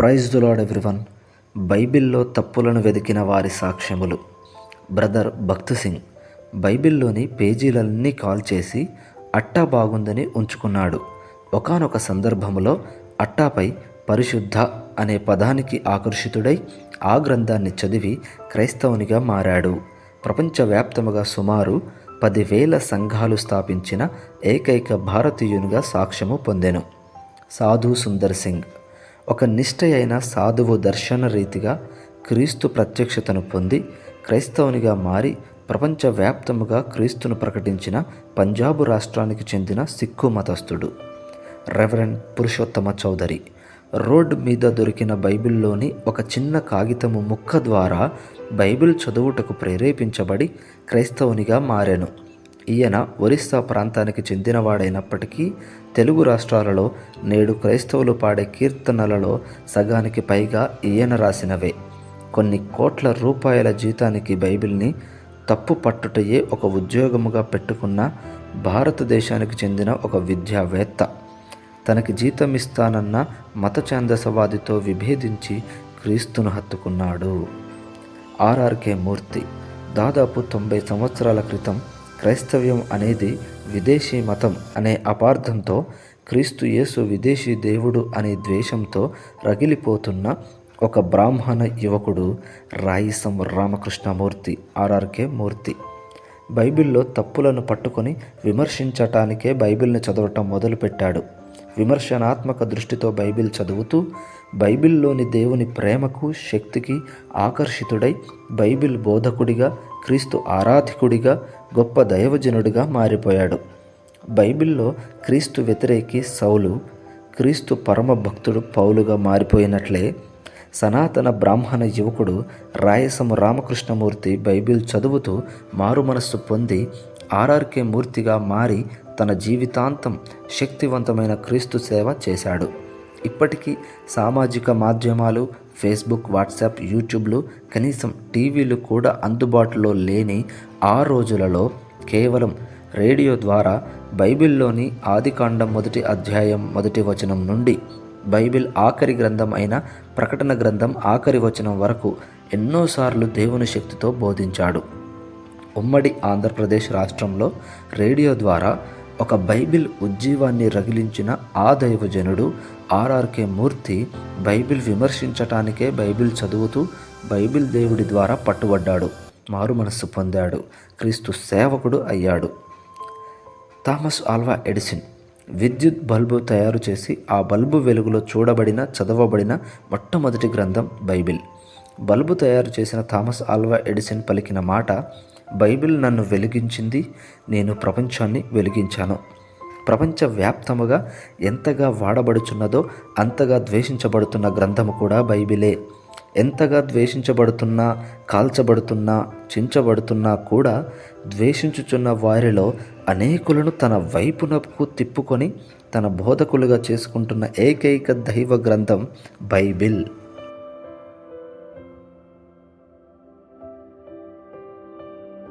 Praise దులాడ్ everyone. బైబిల్లో తప్పులను వెతికిన వారి సాక్ష్యములు. బ్రదర్ భక్త్ సింగ్ బైబిల్లోని పేజీలన్నీ కాల్ చేసి అట్టా బాగుందని ఉంచుకున్నాడు. ఒకానొక సందర్భంలో అట్టాపై పరిశుద్ధ అనే పదానికి ఆకర్షితుడై ఆ గ్రంథాన్ని చదివి క్రైస్తవునిగా మారాడు. ప్రపంచవ్యాప్తముగా సుమారు పదివేల సంఘాలు స్థాపించిన ఏకైక భారతీయునిగా సాక్ష్యము పొందెను. సాధు సుందర్ సింగ్ ఒక నిష్ఠ అయిన సాధువు దర్శన రీతిగా క్రీస్తు ప్రత్యక్షతను పొంది క్రైస్తవునిగా మారి ప్రపంచవ్యాప్తముగా క్రీస్తును ప్రకటించిన పంజాబు రాష్ట్రానికి చెందిన సిక్కు మతస్థుడు. రెవరెండ్ పురుషోత్తమ చౌదరి రోడ్ మీద దొరికిన బైబిల్లోని ఒక చిన్న కాగితము ముక్క ద్వారా బైబిల్ చదువుటకు ప్రేరేపించబడి క్రైస్తవునిగా మారెను. ఈయన ఒరిస్సా ప్రాంతానికి చెందినవాడైనప్పటికీ తెలుగు రాష్ట్రాలలో నేడు క్రైస్తవులు పాడే కీర్తనలలో సగానికి పైగా ఈయన రాసినవే. కొన్ని కోట్ల రూపాయల జీతానికి బైబిల్ని తప్పు పట్టుటయే ఒక ఉద్యోగముగా పెట్టుకున్న భారతదేశానికి చెందిన ఒక విద్యావేత్త. తనకి జీతం ఇస్తానన్న మత ఛాందసవాదితో విభేదించి క్రీస్తును హత్తుకున్నాడు. R R K Murthy. దాదాపు తొంభై సంవత్సరాల క్రితం క్రైస్తవ్యం అనేది విదేశీ మతం అనే అపార్థంతో క్రీస్తు యేసు విదేశీ దేవుడు అనే ద్వేషంతో రగిలిపోతున్న ఒక బ్రాహ్మణ యువకుడు రాయిసం రామకృష్ణమూర్తి ఆర్ఆర్కే మూర్తి. బైబిల్లో తప్పులను పట్టుకొని విమర్శించటానికే బైబిల్ని చదవటం మొదలుపెట్టాడు. విమర్శనాత్మక దృష్టితో బైబిల్ చదువుతూ బైబిల్లోని దేవుని ప్రేమకు శక్తికి ఆకర్షితుడై బైబిల్ బోధకుడిగా క్రీస్తు ఆరాధికుడిగా గొప్ప దైవజనుడిగా మారిపోయాడు. బైబిల్లో క్రీస్తు వ్యతిరేకి సౌలు క్రీస్తు పరమ భక్తుడు పౌలుగా మారిపోయినట్లే సనాతన బ్రాహ్మణ యువకుడు రాయసము రామకృష్ణమూర్తి బైబిల్ చదువుతూ మారు మనస్సు పొంది ఆర్ఆర్కే మూర్తిగా మారి తన జీవితాంతం శక్తివంతమైన క్రీస్తు సేవ చేశాడు. ఇప్పటికీ సామాజిక మాధ్యమాలు ఫేస్బుక్ వాట్సాప్ యూట్యూబ్లు కనీసం టీవీలు కూడా అందుబాటులో లేని ఆ రోజులలో కేవలం రేడియో ద్వారా బైబిల్లోని ఆదికాండం మొదటి అధ్యాయం మొదటి వచనం నుండి బైబిల్ ఆఖరి గ్రంథం అయిన ప్రకటన గ్రంథం ఆఖరి వచనం వరకు ఎన్నోసార్లు దేవుని శక్తితో బోధించాడు. ఉమ్మడి ఆంధ్రప్రదేశ్ రాష్ట్రంలో రేడియో ద్వారా ఒక బైబిల్ ఉజ్జీవాన్ని రగిలించిన ఆ దైవజనుడు R R K Murthy bible విమర్శించటానికే Bible చదువుతూ బైబిల్ దేవుడి ద్వారా పట్టుబడ్డాడు మారు మనస్సు పొందాడు క్రీస్తు సేవకుడు అయ్యాడు. థామస్ ఆల్వా ఎడిసిన్ విద్యుత్ బల్బు తయారు చేసి ఆ బల్బు వెలుగులో చూడబడిన చదవబడిన మొట్టమొదటి గ్రంథం బైబిల్. బల్బు తయారు చేసిన థామస్ ఆల్వా ఎడిసిన్ పలికిన మాట బైబిల్ నన్ను వెలిగించింది నేను ప్రపంచాన్ని వెలిగించాను. ప్రపంచవ్యాప్తముగా ఎంతగా వాడబడుచున్నదో అంతగా ద్వేషించబడుతున్న గ్రంథము కూడా బైబిలే. ఎంతగా ద్వేషించబడుతున్నా కాల్చబడుతున్నా చించబడుతున్నా కూడా ద్వేషించుచున్న వారిలో అనేకులను తన వైపునకు తిప్పుకొని తన బోధకులుగా చేసుకుంటున్న ఏకైక దైవ గ్రంథం బైబిల్.